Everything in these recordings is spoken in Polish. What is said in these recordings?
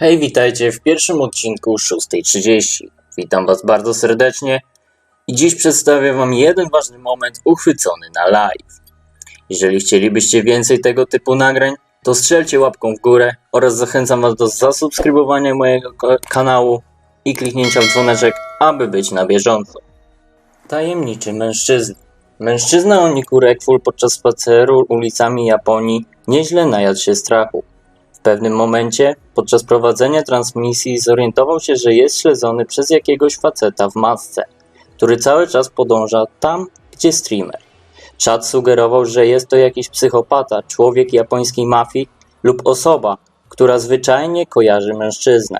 Hej, witajcie w pierwszym odcinku 6.30. Witam Was bardzo serdecznie i dziś przedstawię Wam jeden ważny moment uchwycony na live. Jeżeli chcielibyście więcej tego typu nagrań, to strzelcie łapką w górę oraz zachęcam Was do zasubskrybowania mojego kanału i kliknięcia w dzwoneczek, aby być na bieżąco. Tajemniczy mężczyzna. Mężczyzna o Rekful podczas spaceru ulicami Japonii nieźle najadł się strachu. W pewnym momencie, podczas prowadzenia transmisji, zorientował się, że jest śledzony przez jakiegoś faceta w masce, który cały czas podąża tam, gdzie streamer. Czat sugerował, że jest to jakiś psychopata, człowiek japońskiej mafii lub osoba, która zwyczajnie kojarzy mężczyznę.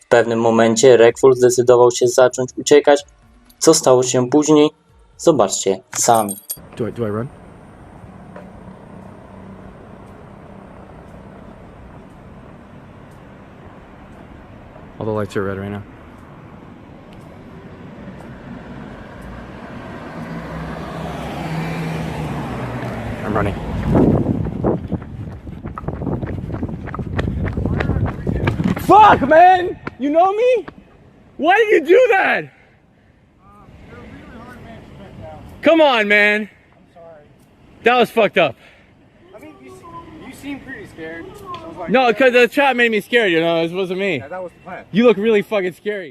W pewnym momencie Rekful zdecydował się zacząć uciekać. Co stało się później? Zobaczcie sami. Do I do I All the lights are red right now. I'm running. Fuck, man! You know me? Why did you do that? Come on, man. I'm sorry. That was fucked up. I mean, you, se- pretty scared. So I was like, No, because the trap made me scared, you know, this wasn't me. yeah, that was the plan. You look really fucking scary.